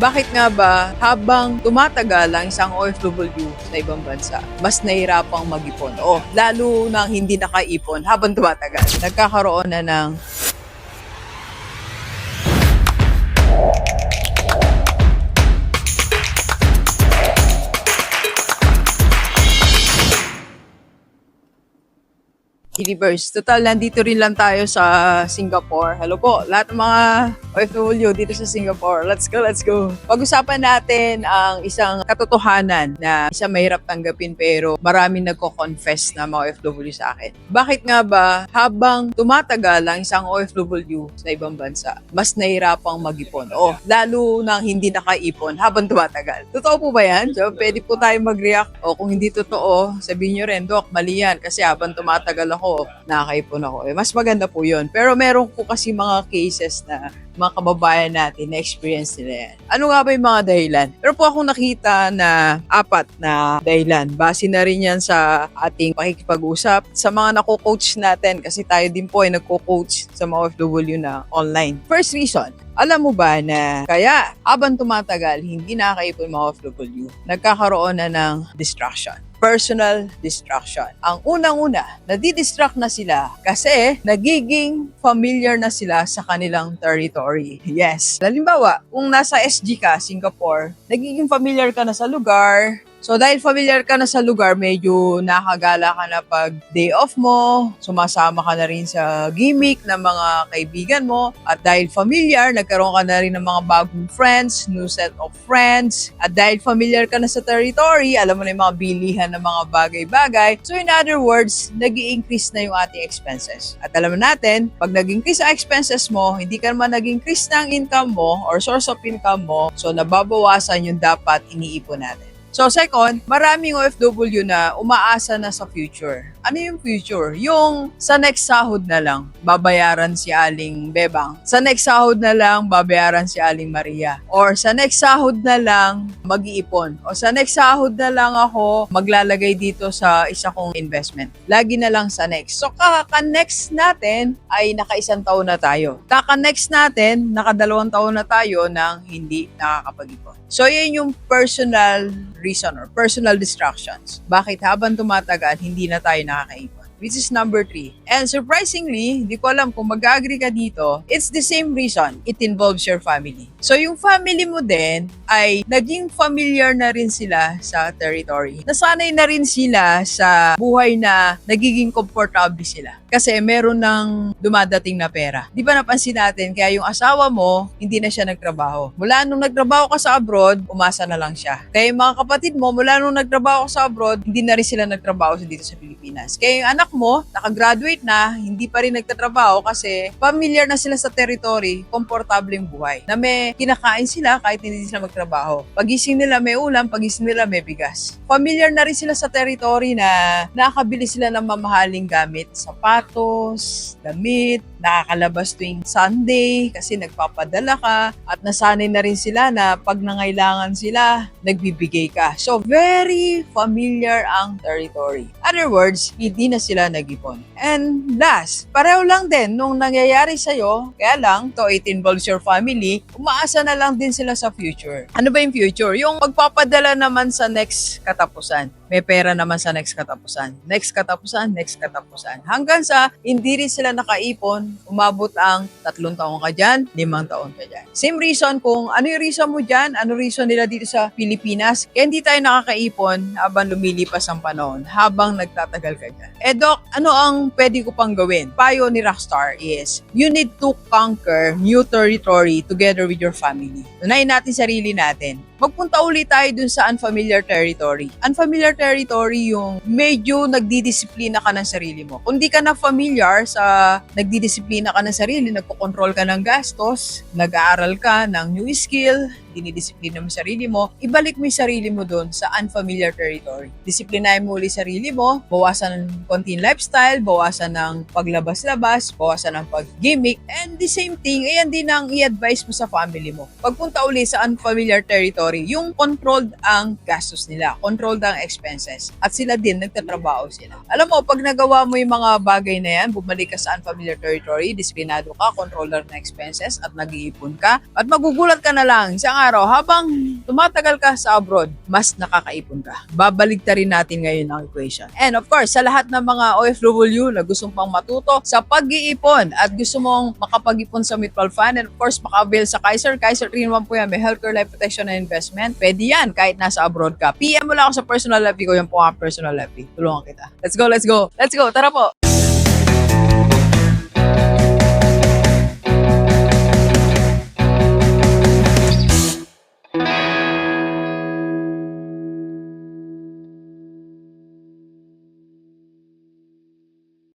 Bakit nga ba habang tumatagal ang isang OFW sa ibang bansa, mas nahirapang mag-ipon? O lalo nang hindi nakaipon habang tumatagal. Nagkakaroon na ng Universe. Total, nandito rin lang tayo sa Singapore. Hello po, lahat ng mga OFW dito sa Singapore. Let's go, let's go. Pag-usapan natin ang isang katotohanan na isa mahirap tanggapin pero maraming nagko-confess na mga OFW sa akin. Bakit nga ba habang tumatagal ang isang OFW sa ibang bansa, mas nahirapang mag-ipon? O lalo nang hindi nakaipon habang tumatagal. Totoo po ba yan? So, pwede po tayo mag-react. O kung hindi totoo, sabihin nyo rin, Dok, mali yan. Kasi habang tumatagal ako, nakakaipon ako. Eh, mas maganda po yun. Pero meron po kasi mga cases na mga kababayan natin na experience nila yan. Ano nga ba yung mga dahilan? Pero po ako nakita na apat na dahilan. Base na rin yan sa ating pakikipag-usap sa mga nako-coach natin kasi tayo din po ay nagko-coach sa mga OFW na online. First reason, alam mo ba na kaya habang tumatagal, hindi nakakaipon mga OFW, nagkakaroon na ng distraction personal distraction. Ang unang-una, nadidistract na sila kasi nagiging familiar na sila sa kanilang territory. Yes. Halimbawa, kung nasa SG ka, Singapore, nagiging familiar ka na sa lugar, So dahil familiar ka na sa lugar, medyo nakagala ka na pag day off mo, sumasama ka na rin sa gimmick ng mga kaibigan mo, at dahil familiar, nagkaroon ka na rin ng mga bagong friends, new set of friends, at dahil familiar ka na sa territory, alam mo na yung mga bilihan ng mga bagay-bagay. So in other words, nag increase na yung ating expenses. At alam natin, pag nag-increase ang expenses mo, hindi ka naman nag-increase ng income mo or source of income mo, so nababawasan yung dapat iniipon natin. So second, maraming OFW na umaasa na sa future. Ano yung future? Yung sa next sahod na lang, babayaran si Aling Bebang. Sa next sahod na lang, babayaran si Aling Maria. Or sa next sahod na lang, mag-iipon. O sa next sahod na lang ako, maglalagay dito sa isa kong investment. Lagi na lang sa next. So kaka-next natin ay naka-isang taon na tayo. Kaka-next natin, nakadalawang taon na tayo nang hindi nakakapag-ipon. So yun yung personal reason or personal distractions. Bakit habang tumatagal, hindi na tayo nakakaipon? Which is number three. And surprisingly, hindi ko alam kung mag-agree ka dito, it's the same reason. It involves your family. So yung family mo din ay naging familiar na rin sila sa territory. Nasanay na rin sila sa buhay na nagiging komportable sila. Kasi meron ng dumadating na pera. Di ba napansin natin, kaya yung asawa mo, hindi na siya nagtrabaho. Mula nung nagtrabaho ka sa abroad, umasa na lang siya. Kaya yung mga kapatid mo, mula nung nagtrabaho ka sa abroad, hindi na rin sila nagtrabaho dito sa Pilipinas. Kaya yung anak mo, nakagraduate na, hindi pa rin nagtatrabaho kasi familiar na sila sa territory, komportable yung buhay. Na may kinakain sila kahit hindi sila magtrabaho. Pagising nila may ulam, pagising nila may bigas. Familiar na rin sila sa territory na nakakabili sila ng mamahaling gamit, sapatos, damit, nakakalabas tuwing Sunday kasi nagpapadala ka at nasanay na rin sila na pag nangailangan sila, nagbibigay ka. So, very familiar ang territory. Other words, hindi na sila nag-ipon. And last, pareho lang din nung nangyayari sa'yo, kaya lang, to it involves your family, umaasa na lang din sila sa future. Ano ba yung future? Yung magpapadala naman sa next katapusan. May pera naman sa next katapusan. Next katapusan, next katapusan. Hanggang sa hindi rin sila nakaipon, umabot ang tatlong taon ka dyan, limang taon ka dyan. Same reason kung ano yung reason mo dyan, ano reason nila dito sa Pilipinas, kaya hindi tayo nakakaipon habang lumilipas ang panahon, habang nagtatagal ka dyan. Eh Doc, ano ang pwede ko pang gawin? Payo ni Rockstar is, you need to conquer new territory together with your family. Unahin natin sarili natin magpunta ulit tayo dun sa unfamiliar territory. Unfamiliar territory yung medyo nagdidisiplina ka ng sarili mo. Kung di ka na familiar sa nagdidisiplina ka ng sarili, nagkocontrol ka ng gastos, nag-aaral ka ng new skill, dinidisiplina mo sarili mo, ibalik mo yung sarili mo doon sa unfamiliar territory. Disiplinahin mo ulit sarili mo, bawasan ng konting lifestyle, bawasan ng paglabas-labas, bawasan ng pag-gimmick, and the same thing, ayan din ang i-advise mo sa family mo. Pagpunta ulit sa unfamiliar territory, yung controlled ang gastos nila, controlled ang expenses, at sila din, nagtatrabaho sila. Alam mo, pag nagawa mo yung mga bagay na yan, bumalik ka sa unfamiliar territory, disiplinado ka, controller ng expenses, at nag-iipon ka, at magugulat ka na lang, isang araw, habang tumatagal ka sa abroad, mas nakakaipon ka. Babalik rin natin ngayon ang equation. And of course, sa lahat ng mga OFW na gustong pang matuto sa pag-iipon at gusto mong makapag-ipon sa mutual fund and of course, maka-avail sa Kaiser. Kaiser 3-in-1 po yan. May healthcare, life protection, and investment. Pwede yan kahit nasa abroad ka. PM mo lang ako sa personal FB ko. Yan po ang personal FB. Tulungan kita. Let's go, let's go. Let's go. Tara po.